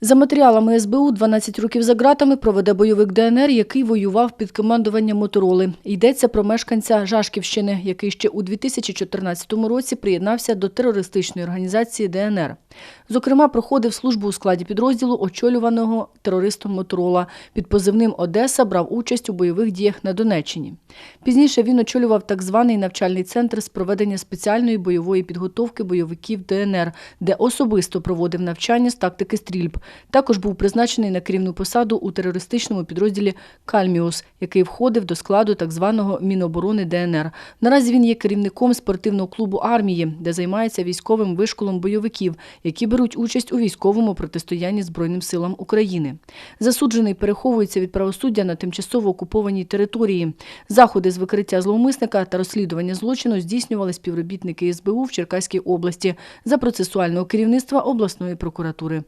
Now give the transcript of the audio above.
За матеріалами СБУ 12 років за ґратами проведе бойовик ДНР, який воював під командуванням Мотороли. Йдеться про мешканця Жашківщини, який ще у 2014 році приєднався до терористичної організації ДНР. Зокрема, проходив службу у складі підрозділу, очолюваного терористом Моторола. Під позивним Одеса брав участь у бойових діях на Донеччині. Пізніше він очолював так званий навчальний центр з проведення спеціальної бойової підготовки бойовиків ДНР, де особисто проводив навчання з тактики стрільб. Також був призначений на керівну посаду у терористичному підрозділі Кальміус, який входив до складу так званого Міноборони ДНР. Наразі він є керівником спортивного клубу армії, де займається військовим вишколом бойовиків, які беруть участь у військовому протистоянні Збройним силам України. Засуджений переховується від правосуддя на тимчасово окупованій території. Заходи з викриття зловмисника та розслідування злочину здійснювали співробітники СБУ в Черкаській області за процесуального керівництва обласної прокуратури.